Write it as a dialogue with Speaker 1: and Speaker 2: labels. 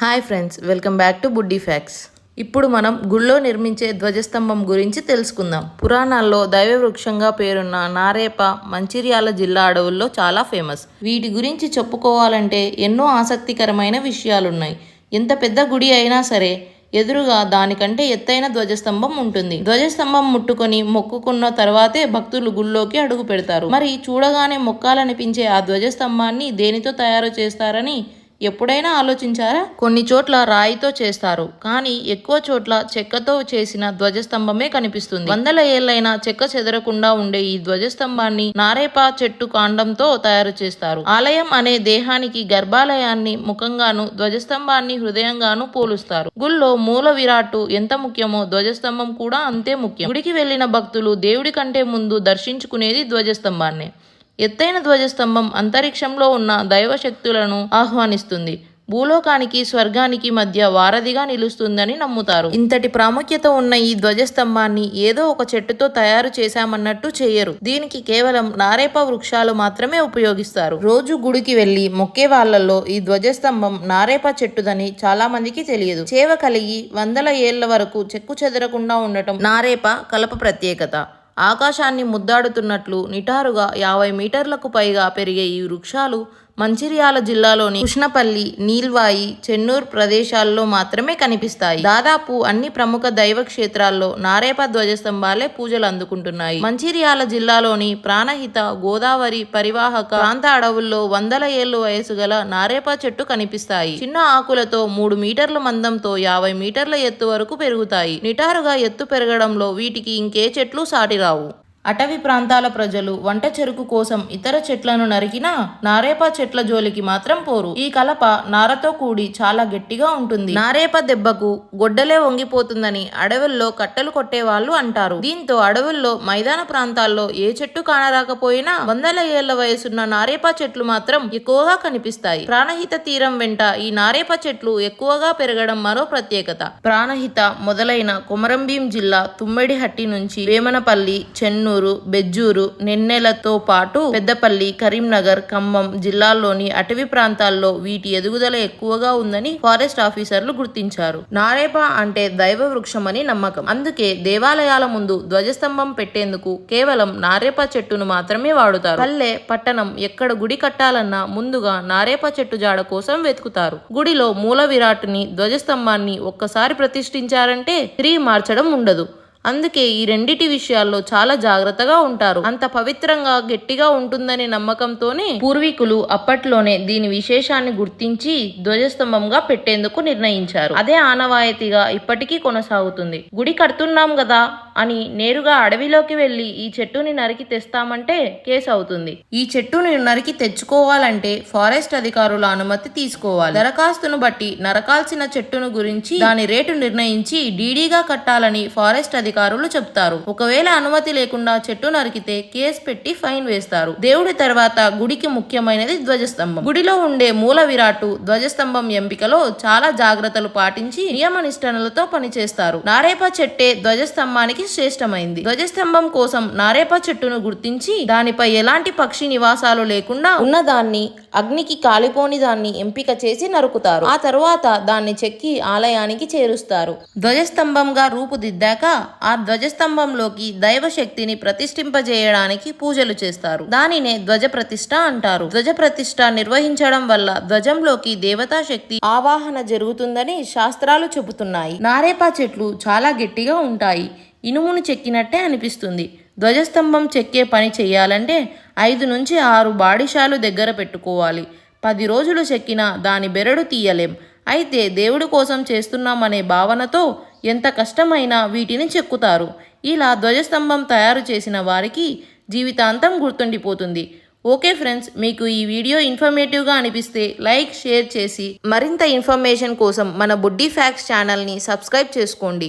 Speaker 1: Hi friends welcome back to buddy facts. ఇప్పుడు మనం గుళ్ళో నిర్మించే ధ్వజస్తంభం గురించి తెలుసుకుందాం. పురాణాల్లో దైవ వృక్షంగా పేరున్న నారేప మంచిర్యాల జిల్లా అడవుల్లో చాలా ఫేమస్. వీటి గురించి చెప్పుకోవాలంటే ఎన్నో ఆసక్తికరమైన విషయాలున్నాయి. ఎంత పెద్ద గుడి అయినా సరే ఎదురుగా దానికంటే ఎత్తైన ధ్వజస్తంభం ఉంటుంది. ధ్వజస్తంభం ముట్టుకొని మొక్కుకున్న తర్వాతే భక్తులు గుళ్ళోకి అడుగు పెడతారు. మరి చూడగానే మొక్కాలనిపించే ఆ ధ్వజస్తంభాన్ని దేనితో తయారు చేస్తారని ఎప్పుడైనా ఆలోచించారా? కొన్ని చోట్ల రాయితో చేస్తారు కానీ ఎక్కువ చోట్ల చెక్కతో చేసిన ధ్వజస్తంభమే కనిపిస్తుంది. వందల ఏళ్ళైనా చెక్క చెదరకుండా ఉండే ఈ ధ్వజస్తంభాన్ని నారేపా చెట్టు కాండంతో తయారు చేస్తారు. ఆలయం అనే దేహానికి గర్భాలయాన్ని ముఖంగాను ధ్వజస్తంభాన్ని హృదయంగాను పోలుస్తారు. గుళ్ళో మూల విరాట్టు ఎంత ముఖ్యమో ధ్వజస్తంభం కూడా అంతే ముఖ్యం. గుడికి వెళ్ళిన భక్తులు దేవుడి కంటే ముందు దర్శించుకునేది ధ్వజస్తంభాన్నే. ఎత్తైన ధ్వజస్తంభం అంతరిక్షంలో ఉన్న దైవ శక్తులను ఆహ్వానిస్తుంది. భూలోకానికి స్వర్గానికి మధ్య వారధిగా నిలుస్తుందని నమ్ముతారు. ఇంతటి ప్రాముఖ్యత ఉన్న ఈ ధ్వజస్తంభాన్ని ఏదో ఒక చెట్టుతో తయారు చేశామన్నట్టు చేయరు. దీనికి కేవలం నారేప వృక్షాలు మాత్రమే ఉపయోగిస్తారు. రోజు గుడికి వెళ్ళి మొక్కే వాళ్ళలో ఈ ధ్వజస్తంభం నారేప చెట్టుదని చాలా మందికి తెలియదు. చేవ కలిగి వందల ఏళ్ళ వరకు చెక్కు చెదరకుండా ఉండటం నారేప కలప ప్రత్యేకత. ఆకాశాన్ని ముద్దాడుతున్నట్లు నిటారుగా యాభై మీటర్లకు పైగా పెరిగే ఈ వృక్షాలు మంచిర్యాల జిల్లాలోని కృష్ణపల్లి నీల్వాయి చెన్నూర్ ప్రదేశాల్లో మాత్రమే కనిపిస్తాయి. దాదాపు అన్ని ప్రముఖ దైవ క్షేత్రాల్లో నారేప ధ్వజస్తంభాలే పూజలు అందుకుంటున్నాయి. మంచిర్యాల జిల్లాలోని ప్రాణహిత గోదావరి పరివాహక ప్రాంత అడవుల్లో వందల ఏళ్ళు వయసు గల నారేప చెట్టు కనిపిస్తాయి. చిన్న ఆకులతో మూడు మీటర్ల మందంతో యాభై మీటర్ల ఎత్తు వరకు పెరుగుతాయి. నిటారుగా ఎత్తు పెరగడంలో వీటికి ఇంకే చెట్లు సాటిరావు. అటవీ ప్రాంతాల ప్రజలు వంట చెరుకు కోసం ఇతర చెట్లను నరికినా నారేప చెట్ల జోలికి మాత్రం పోరు. ఈ కలప నారతో కూడి చాలా గట్టిగా ఉంటుంది. నారేప దెబ్బకు గొడ్డలే వంగిపోతుందని అడవుల్లో కట్టెలు కొట్టేవాళ్ళు అంటారు. దీంతో అడవుల్లో మైదాన ప్రాంతాల్లో ఏ చెట్టు కానరాకపోయినా వందల ఏళ్ళ వయసున్న నారేప చెట్లు మాత్రం ఎక్కువగా కనిపిస్తాయి. ప్రాణహిత తీరం వెంట ఈ నారేప చెట్లు ఎక్కువగా పెరగడం మరో ప్రత్యేకత. ప్రాణహిత మొదలైన కొమరంభీం జిల్లా తుమ్మెడిహట్టి నుంచి వేమనపల్లి చెన్నూరు బెజ్జూరు నెన్నెలతో పాటు పెద్దపల్లి కరీంనగర్ ఖమ్మం జిల్లాల్లోని అటవీ ప్రాంతాల్లో వీటి ఎదుగుదల ఎక్కువగా ఉందని ఫారెస్ట్ ఆఫీసర్లు గుర్తించారు. నారేప అంటే దైవ వృక్షమని నమ్మకం. అందుకే దేవాలయాల ముందు ధ్వజస్తంభం పెట్టేందుకు కేవలం నారేప చెట్టును మాత్రమే వాడుతారు. పల్లె పట్టణం ఎక్కడ గుడి కట్టాలన్నా ముందుగా నారేప చెట్టు జాడ కోసం వెతుకుతారు. గుడిలో మూల విరాట్ని ధ్వజస్తంభాన్ని ఒక్కసారి ప్రతిష్ఠించారంటే తిరిగి మార్చడం ఉండదు. అందుకే ఈ రెండిటి విషయాల్లో చాలా జాగ్రత్తగా ఉంటారు. అంత పవిత్రంగా గట్టిగా ఉంటుందనే నమ్మకంతోనే పూర్వీకులు అప్పట్లోనే దీని విశేషాన్ని గుర్తించి ధ్వజస్తంభంగా పెట్టేందుకు నిర్ణయించారు. అదే ఆనవాయితీగా ఇప్పటికీ కొనసాగుతుంది. గుడి కడుతున్నాం కదా? అని నేరుగా అడవిలోకి వెళ్ళి ఈ చెట్టుని నరికి తెస్తామంటే కేసు అవుతుంది. ఈ చెట్టుని నరికి తెచ్చుకోవాలంటే ఫారెస్ట్ అధికారుల అనుమతి తీసుకోవాలి. దరఖాస్తును బట్టి నరకాల్సిన చెట్టును గురించి దాని రేటు నిర్ణయించి డీడీగా కట్టాలని ఫారెస్ట్ అధికారులు చెప్తారు. ఒకవేళ అనుమతి లేకుండా చెట్టు నరికితే కేసు పెట్టి ఫైన్ వేస్తారు. దేవుడి తర్వాత గుడికి ముఖ్యమైనది ధ్వజస్తంభం. గుడిలో ఉండే మూల విరాటు ధ్వజస్తంభం ఎంపికలో చాలా జాగ్రత్తలు పాటించి నియమ నిష్టనలతో పనిచేస్తారు. నారేప చెట్టే ధ్వజస్తంభానికి శ్రేష్టమైంది. ధ్వజస్తంభం కోసం నారేప చెట్టును గుర్తించి దానిపై ఎలాంటి పక్షి నివాసాలు లేకుండా ఉన్నదాన్ని అగ్నికి కాలిపోని దాన్ని ఎంపిక చేసి నరుకుతారు. ఆ తరువాత దాన్ని చెక్కి ఆలయానికి చేరుస్తారు. ధ్వజస్తంభంగా రూపుదిద్దాక ఆ ధ్వజస్తంభంలోకి దైవ శక్తిని ప్రతిష్ఠింపజేయడానికి పూజలు చేస్తారు. దానినే ధ్వజ ప్రతిష్ట అంటారు. ధ్వజ ప్రతిష్ఠ నిర్వహించడం వల్ల ధ్వజంలోకి దేవతా శక్తి ఆవాహన జరుగుతుందని శాస్త్రాలు చెబుతున్నాయి. నారేపా చెట్లు చాలా గట్టిగా ఉంటాయి. ఇనుమును చెక్కినట్టే అనిపిస్తుంది. ధ్వజస్తంభం చెక్కే పని చేయాలంటే ఐదు నుంచి ఆరు బాడిషాలు దగ్గర పెట్టుకోవాలి. పది రోజులు చెక్కినా దాని బెరడు తీయలేం. అయితే దేవుడి కోసం చేస్తున్నామనే భావనతో ఎంత కష్టమైనా వీటిని చెక్కుతారు. ఇలా ధ్వజస్తంభం తయారు చేసిన వారికి జీవితాంతం గుర్తుండిపోతుంది. ఓకే ఫ్రెండ్స్ మీకు ఈ వీడియో ఇన్ఫర్మేటివ్గా అనిపిస్తే లైక్ షేర్ చేసి మరింత ఇన్ఫర్మేషన్ కోసం మన బుడ్డీ ఫ్యాక్స్ ఛానల్ని సబ్స్క్రైబ్ చేసుకోండి.